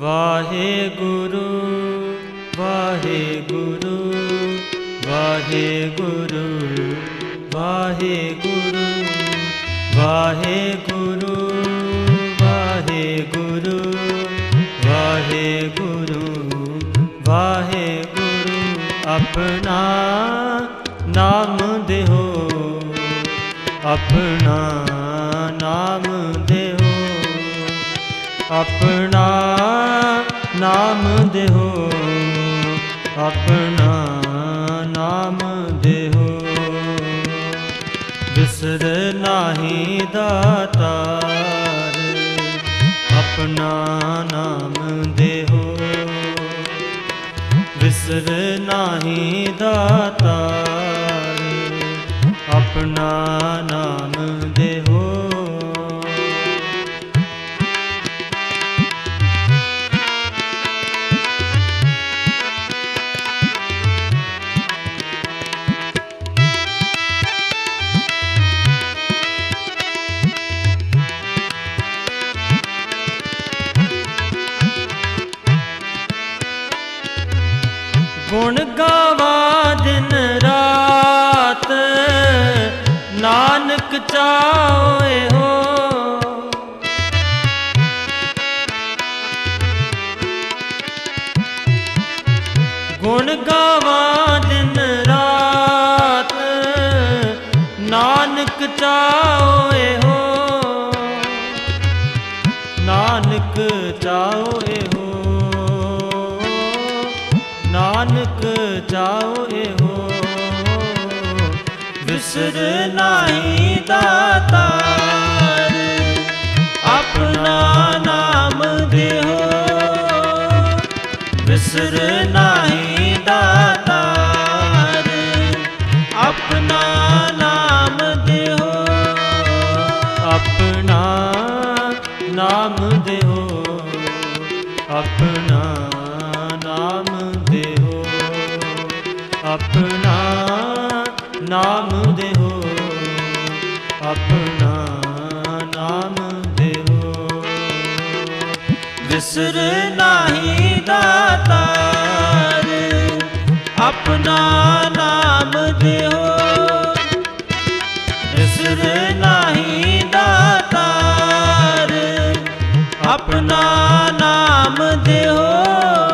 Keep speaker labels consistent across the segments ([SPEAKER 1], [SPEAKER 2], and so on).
[SPEAKER 1] ਵਾਹਿਗੁਰੂ ਵਾਹਿਗੁਰੂ ਵਾਹਿਗੁਰੂ ਵਾਹਿਗੁਰੂ ਵਾਹਿਗੁਰੂ ਵਾਹਿਗੁਰੂ ਵਾਹਿਗੁਰੂ ਵਾਹਿਗੁਰੂ ਆਪਣਾ ਨਾਮ ਦੇਹੋ ਆਪਣਾ ਆਪਣਾ ਨਾਮ ਦੇਹੋ। ਆਪਣਾ ਨਾਮ ਦੇਹੋ। ਬਿਸਰ ਨਾਹੀ ਦਾਤਾਰ ਆਪਣਾ ਨਾਮ ਦੇਹੋ। ਵਿਸਰ ਨਾਹੀ ਦਾਤਾਰ ਆਪਣਾ ਨਾਮ ਗੁਣ ਗਾਵਾ ਦਿਨ ਰਾਤ। ਨਾਨਕ ਚਾਹੋਏ ਹੋ ਨਾਨਕ ਚਾਹੋਏ ਹੋ ਨਾਨਕ ਚਾਹੋਏ ਹੋ ਵਿਸਰ ਨਾਹੀ ਦਾਤਾਰ ਆਪਣਾ ਨਾਮ ਦੇਹੋ ਵਿਸਰ ਨਾ ਆਪਣਾ ਨਾਮ ਦੇਹੋ ਆਪਣਾ ਨਾਮ ਦੇਹੋ ਆਪਣਾ ਨਾਮ ਦੇਹੋ ਆਪਣਾ ਨਾਮ ਦੇਹੋ ਆਪਣਾ ਨਾਮ ਦੇਹੋ ਵਿਸਰ ਨਾਹੀ ਦਾਤਾ। ਆਪਣਾ ਨਾਮ ਦੇਹੋ ਵਿਸਰ ਨਾਹੀ ਦਾਤਾਰ ਆਪਣਾ ਨਾਮ ਦੇਹੋ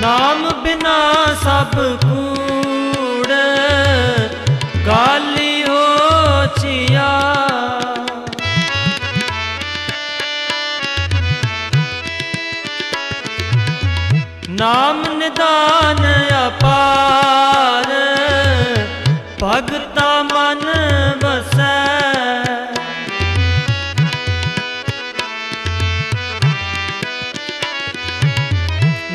[SPEAKER 1] ਨਾਮ ਬਿਨਾ ਸਭ ਕੂੜ ਗਾਲੀ ਹੋਚੀਆਂ ਨਾਮ ਨਿਦਾਨ ਅਪਾਰ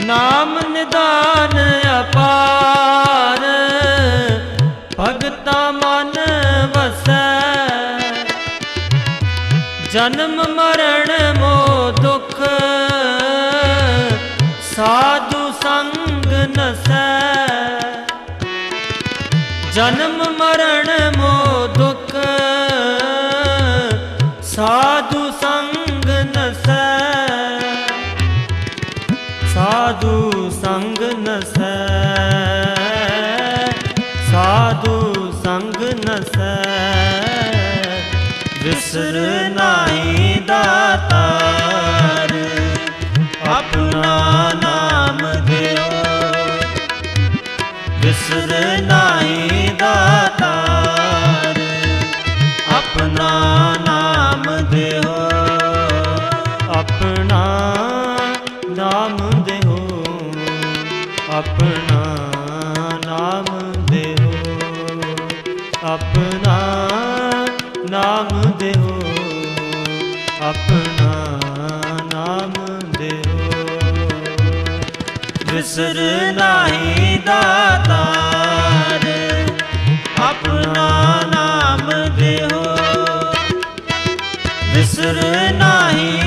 [SPEAKER 1] ਨਾਮ ਨਿਦਾਨ ਅਪਾਰ ਭਗਤਾ ਮਨ ਵਸੈ। ਜਨਮ ਮਰਨ ਮੋ ਦੁਖ ਸਾਧੂ ਸੰਗ ਨਸੈ। ਜਨਮ ਸਾਧੂ ਸੰਗ ਨਸੈ ਸਾਧੂ ਸੰਗ ਨਸੈ ਵਿਸਰ
[SPEAKER 2] ਵਿਸਰ ਨਾਹੀ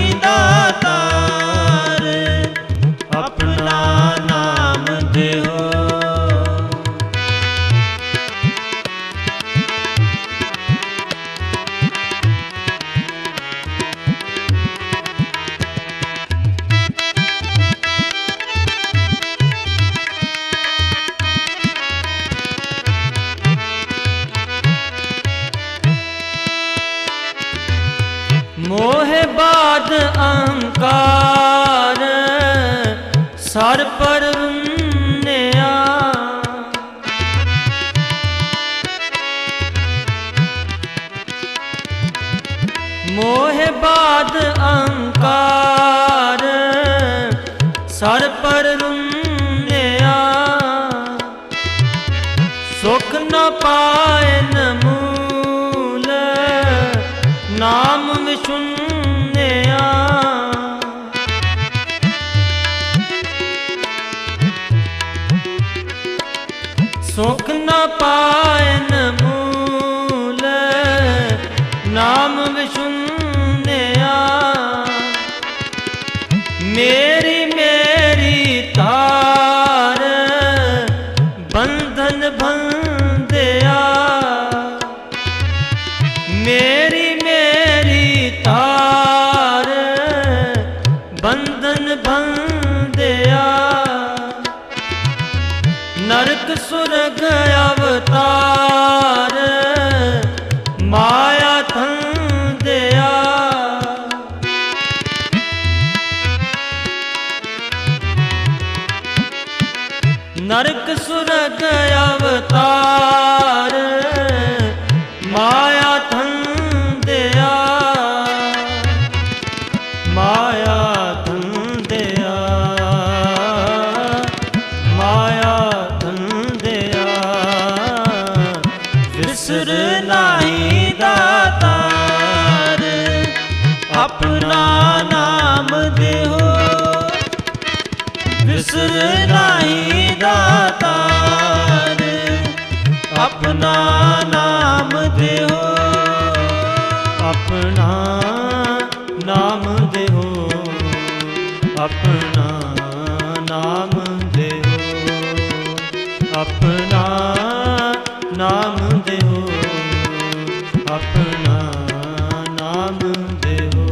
[SPEAKER 1] ਮੋਹ ਬਾਦ ਅਹੰਕਾਰ, ਸਰ ਪਰ ਰੁੰਨਿਆ ਮੋਹ ਬਾਦ ਅਹੰਕਾਰ, ਸਰ ਪਰ ਰੁੰਨਿਆ ਸੁਖ ਨ ਪਾਇਨ ਮੇਰੀ ਮੇਰੀ ਤਾਰ ਬੰਧਨ ਬੰਧਿਆ ਨਰਕ ਸੁਰਗ ਅਵਤਾਰ।
[SPEAKER 2] ਬਿਸਰ ਨਾਹੀ ਦਾਤਾਰ ਆਪਣਾ ਨਾਮ ਦਿਓ ਆਪਣਾ ਨਾਮ
[SPEAKER 1] ਦੇਹੋ, ਆਪਣਾ ਨਾਮ ਦੇਹੋ, ਆਪਣਾ ਨਾਮ ਦੇਹੋ, ਆਪਣਾ ਨਾਮ ਦੇਹੋ।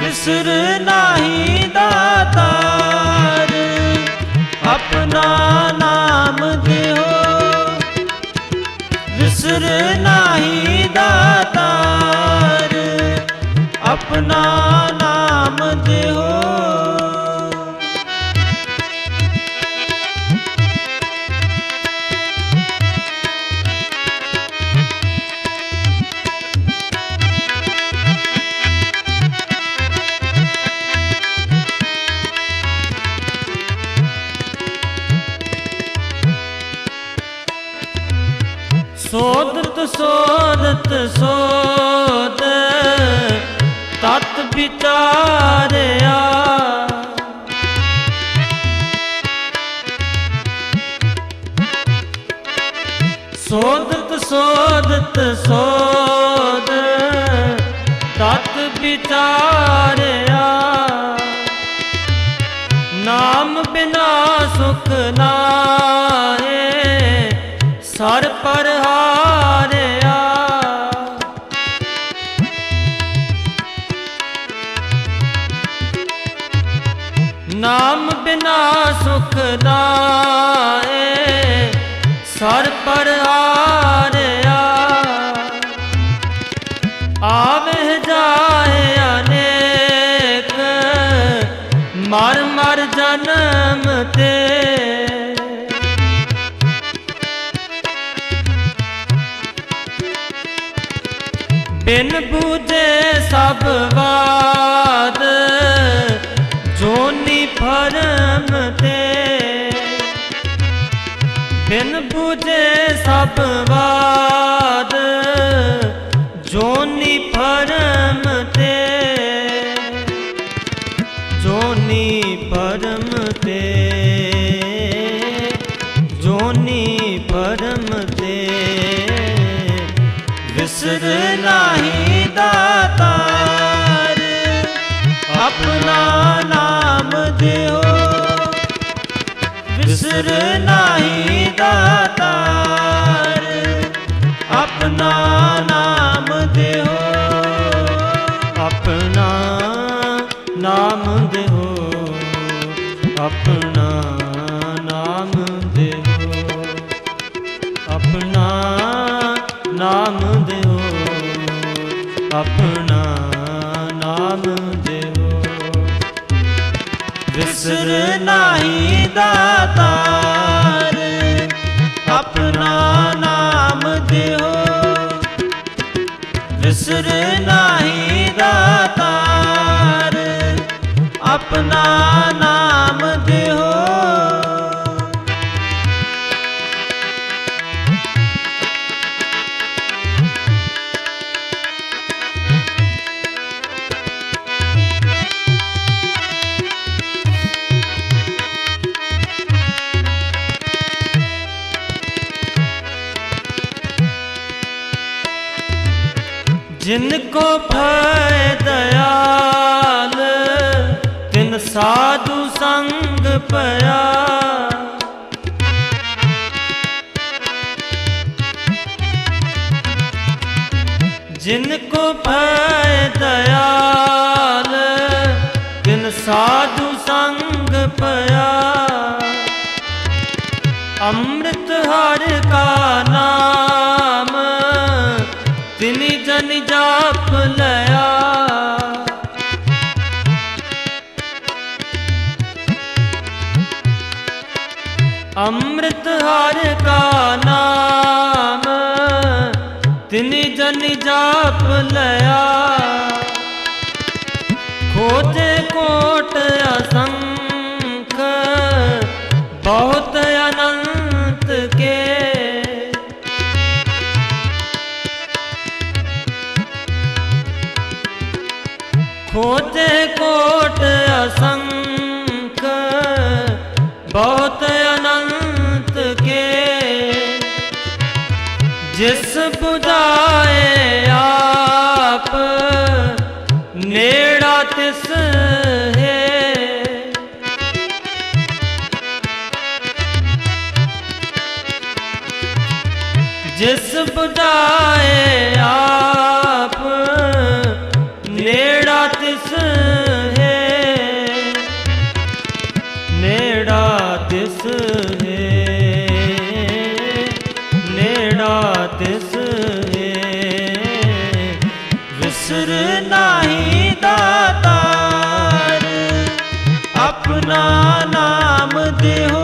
[SPEAKER 2] ਵਿਸਰ ਨਾਹੀ ਦਾਤਾਰ ਆਪਣਾ ਨਾਮ ਦਿਓ। ਵਿਸਰ ਨਾਹੀ ਦਾਤਾਰ ਆਪਣਾ ਨਾਮ ਦਿਓ।
[SPEAKER 1] ਵਿਚਾਰਿਆ। ਨਾਮ ਬਿਨਾ ਸੁਖ ਨਾਏ ਸਰ ਪਰ ਮਰ ਮਰ ਜਨਮ ਤੇ। ਬਿਨ ਬੂਝੇ ਸਭ ਬਾਦ ਜੋਨੀ ਫਰਮ ਤੇ। ਬਿਨ ਬੂਝੇ ਸਭ ਬਾਦ
[SPEAKER 2] ਆਪਣਾ ਨਾਮ ਦਿਓ। ਵਿਸਰ ਨਾਹੀ ਦਾਤਾਰ ਆਪਣਾ ਨਾਮ ਦਿਓ।
[SPEAKER 1] ਆਪਣਾ ਨਾਮ ਦਿਓ, ਆਪਣਾ ਨਾਮ ਦਿਓ। ਆਪਣਾ ਨਾਮ ਦਿਓ, ਆਪਣਾ
[SPEAKER 2] ਵਿਸਰ ਨਾਹੀ ਦਾਤਾਰ ਆਪਣਾ ਨਾਮ ਦਿਓ। ਵਿਸਰ ਨਾਹੀ ਦਾਤਾਰ ਆਪਣਾ
[SPEAKER 1] जिनको भय दयाल तिन साधु संग पया जिनको भय दयाल तिन साधु संग पया अमृत हर का ਹਰ ਕਾ ਨਾਮ ਤਿਨੀ ਜਨ ਜਾਪ ਲਿਆ। ਖੋਜੇ ਕੋਟ ਅਸੰਖ ਜਿਸ ਆਪ ਨੇੜਾ ਤਿਸ ਹੈ। ਜਿਸ 부ਝਾਏ ਆਪ
[SPEAKER 2] ਵਿਸਰ ਨਾਹੀ ਦਾਤਾਰ ਆਪਣਾ ਨਾਮ ਦਿਓ।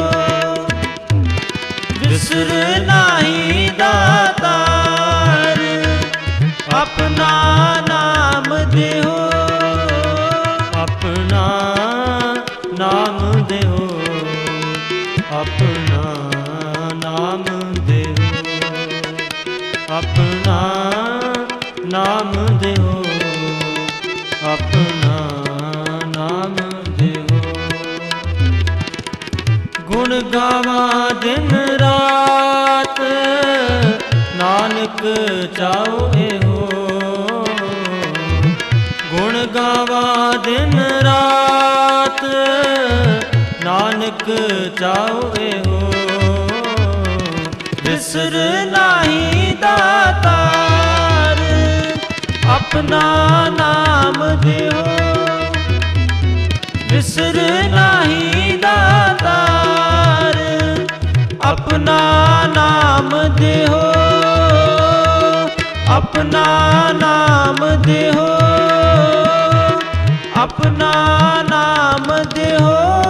[SPEAKER 2] ਵਿਸਰ ਨਾਹੀ ਦਾਤਾਰ ਆਪਣਾ ਨਾਮ ਦਿਓ।
[SPEAKER 1] ਆਪਣਾ ਨਾਮ ਦੇਹੋ ਆਪਣਾ ਨਾਮ ਦੇਹੋ ਆਪਣਾ ਨਾਮ ਦੇਹੋ ਆਪਣਾ ਨਾਮ ਦੇਹੋ ਗੁਣ ਗਾਵਾਂ ਦਿਨ ਰਾਤ, ਨਾਨਕ ਚਾਉ ਇਹੋ। ਗੁਣ ਗਾਵਾਂ ਦਿਨ ਰਾਤ, ਨਾਨਕ ਚਾਉ ਇਹੋ।
[SPEAKER 2] ਵਿਸਰ ਨਹੀਂ ਦਾਤਾਰ ਆਪਣਾ ਦਿਓ ਵਿਸਰ ਨਹੀਂ ਦਾਤਾਰ ਆਪਣਾ ਨਾਮ ਦਿਓ। ਆਪਣਾ ਨਾਮ ਦਿਓ। ਆਪਣਾ ਨਾਮ ਦਿਓ।